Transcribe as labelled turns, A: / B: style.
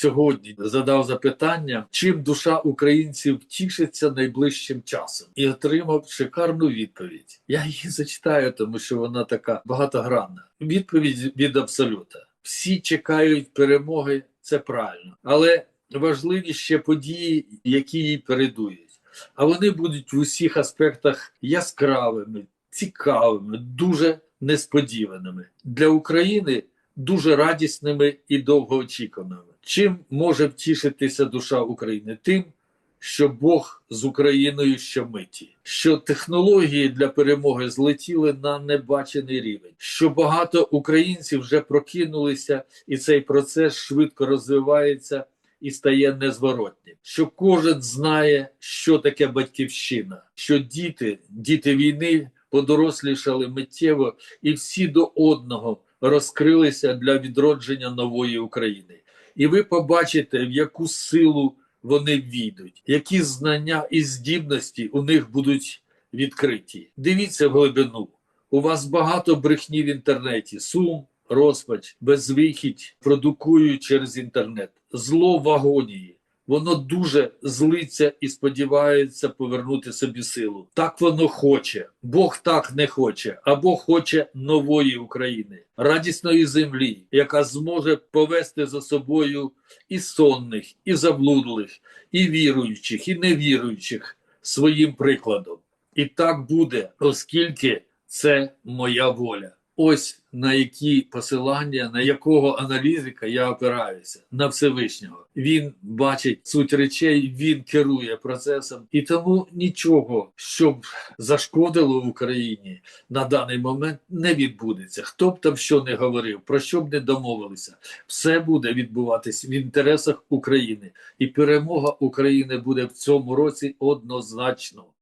A: сьогодні задав запитання, чим душа українців тішиться найближчим часом, і отримав шикарну відповідь. Я її зачитаю, тому що вона така багатогранна. Відповідь від абсолюта: всі чекають перемоги, це правильно, але важливі ще події, які їй передують. А вони будуть в усіх аспектах яскравими, цікавими, дуже несподіваними для України, дуже радісними і довгоочікуваними. Чим може втішитися душа України? Тим, що Бог з Україною щомиті, що технології для перемоги злетіли на небачений рівень, що багато українців вже прокинулися, і цей процес швидко розвивається і стає незворотнім. Що кожен знає, що таке батьківщина, що діти, діти війни подорослішали миттєво, і всі до одного розкрилися для відродження нової України. І ви побачите, в яку силу вони війдуть, які знання і здібності у них будуть відкриті. Дивіться в глибину. У вас багато брехні в інтернеті, сум, розпач, безвихідь продукують через інтернет. Зло в агонії. Воно дуже злиться і сподівається повернути собі силу. Так воно хоче. Бог так не хоче, а Бог хоче нової України, радісної землі, яка зможе повести за собою і сонних, і заблудлих, і віруючих, і невіруючих своїм прикладом. І так буде, оскільки це моя воля. Ось на які посилання, на якого аналітика я опираюся на Всевишнього. Він бачить суть речей, він керує процесом, і тому нічого, щоб зашкодило в Україні на даний момент, не відбудеться. Хто б там що не говорив, про що б не домовилися, все буде відбуватись в інтересах України, і перемога України буде в цьому році однозначно.